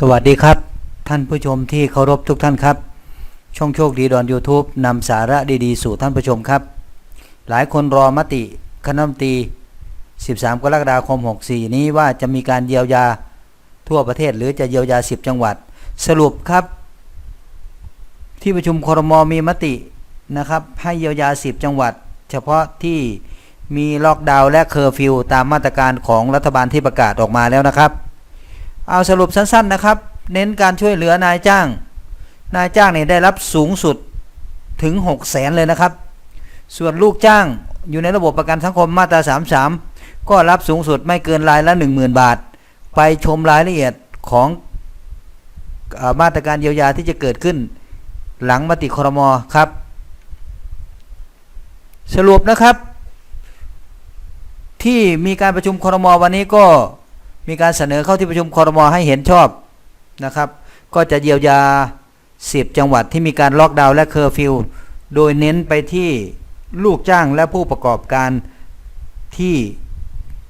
สวัสดีครับ ท่านผู้ชมที่เคารพทุกท่านครับ ช่องโชคดีดอน YouTube นำสาระดีๆ สู่ท่านผู้ชมครับ หลายคนรอมติคณะมนตรี13 กรกฎาคม 64 นี้ว่าจะมีการเยียวยาทั่วประเทศหรือจะเยียวยา 10 จังหวัด สรุปครับ ที่ประชุมครมมีมตินะครับ ให้เยียวยา 10 จังหวัด เฉพาะที่มีล็อกดาวน์และเคอร์ฟิวตามมาตรการของรัฐบาลที่ประกาศออกมาแล้วนะครับ เอาสรุปสั้นๆนะครับ เน้นการช่วยเหลือนายจ้าง นายจ้างเนี่ยได้รับสูงสุดถึง6 0แสนเลยนะครับ ส่วนลูกจ้างอยู่ในระบบประกันสังคมมาตรา 33 ก็รับสูงสุดไม่เกินรายละ 10,000 บาท ไปชมรายละเอียดของออมาตรการเยียวยาที่จะเกิดขึ้น หลังมติครมครับ สรุปนะครับ ที่มีการประชุมครมวันนี้ก็ มีการเสนอเข้าที่ประชุมคอรมอให้เห็นชอบนะครับ ก็จะเยียวยา 10 จังหวัดที่มีการล็อกดาวน์และเคอร์ฟิวโดยเน้นไปที่ลูกจ้างและผู้ประกอบการที่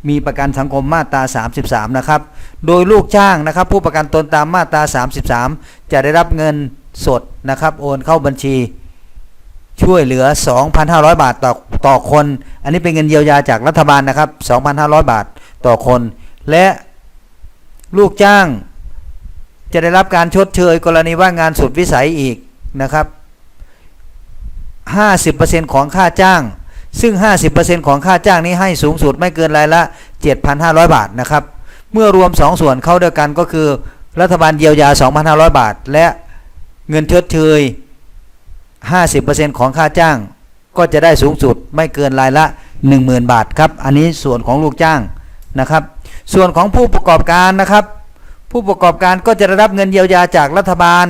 มีประกันสังคมมาตรา 33 นะครับ โดยลูกจ้างนะครับ ผู้ประกันตนตามมาตรา 33 จะได้รับเงินสดนะครับ โอนเข้าบัญชี ช่วยเหลือ 2,500 บาทต่อต่อคน อันนี้เป็นเงินเยียวยาจากรัฐบาลนะครับ 2,500 บาทต่อคน และลูกจ้างจะได้รับการชดเชยกรณีว่างงานสุดวิสัยอีกนะครับ 50%ของค่าจ้าง ซึ่ง 50%ของค่าจ้างนี้ให้สูงสุดไม่เกินรายละ 7,500 บาทนะครับ เมื่อรวม 2 ส่วนเข้าด้วยกันก็คือ รัฐบาลเยียวยา 2,500 บาท และเงินชดเชย 50%ของค่าจ้าง ก็จะได้สูงสุดไม่เกินรายละ 10,000 บาทครับ อันนี้ส่วนของลูกจ้างนะครับ ส่วนของผู้ประกอบการนะครับ ผู้ประกอบการก็จะได้รับเงินเยียวยาจากรัฐบาล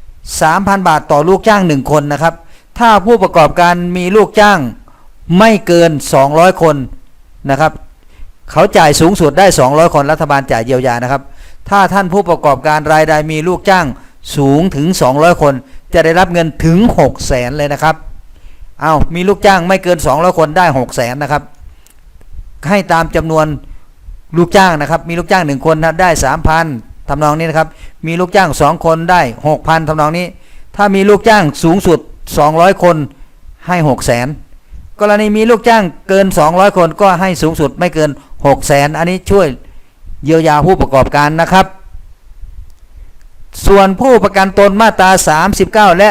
3,000 บาทต่อลูกจ้าง 1 คนนะครับ ถ้าผู้ประกอบการมีลูกจ้างไม่เกิน 200 คนนะครับเขาจ่ายสูงสุดได้ 200 คนรัฐบาลจ่ายเยียวยานะครับ ถ้าท่านผู้ประกอบการรายใดมีลูกจ้างสูงถึง 200 คน จะได้รับเงินถึง 6 0แสนเลยนะครับเอามีลูกจ้างไม่เกิน 200 คนได้ 6 0แสนนะครับ ให้ตามจำนวน ลูกจ้างนะครับ มีลูกจ้าง1คนนะได้3,000ทำนองนี้นะครับ มีลูกจ้าง2คนได้6,000ทำนองนี้ ถ้ามีลูกจ้างสูงสุด200คนให้6 0แสนกรณีมีลูกจ้างเกิน 200 คนก็ให้สูงสุดไม่เกิน 6 0แสนอันนี้ช่วยเยียวยาผู้ประกอบการนะครับ ส่วนผู้ประกันตนมาตรา 39 และ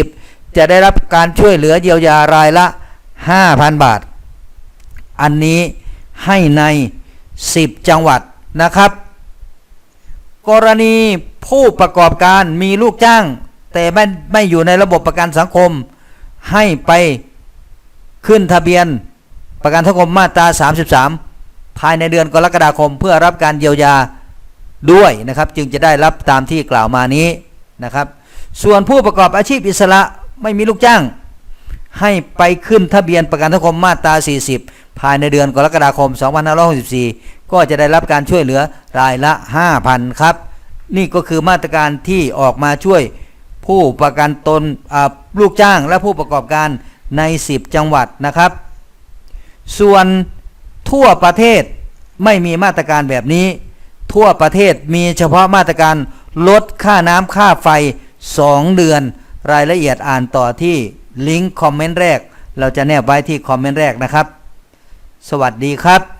40 จะได้รับการช่วยเหลือเยียวยารายละ 5,000 บาท อันนี้ให้ใน 10 จังหวัดนะครับ กรณีผู้ประกอบการมีลูกจ้าง แต่ไม่ไม่อยู่ในระบบประกันสังคม ให้ไปขึ้นทะเบียนประกันสังคมมาตรา 33 ภายในเดือนกรกฎาคม เพื่อรับการเยียวยาด้วยนะครับ จึงจะได้รับตามที่กล่าวมานี้นะครับ ส่วนผู้ประกอบอาชีพอิสระไม่มีลูกจ้าง ให้ไปขึ้นทะเบียนประกันสังคมมาตรา 40 ภายในเดือนกรกฎาคม 2564 ก็จะได้รับการช่วยเหลือรายละ 5,000 ครับ นี่ก็คือมาตรการที่ออกมาช่วยผู้ประกันตนลูกจ้างและผู้ประกอบการใน 10 จังหวัดนะครับ ส่วนทั่วประเทศไม่มีมาตรการแบบนี้ ทั่วประเทศมีเฉพาะมาตรการลดค่าน้ำค่าไฟ 2 เดือน รายละเอียดอ่านต่อที่ลิงก์คอมเมนต์แรก เราจะแนบไว้ที่คอมเมนต์แรกนะครับ สวัสดีครับ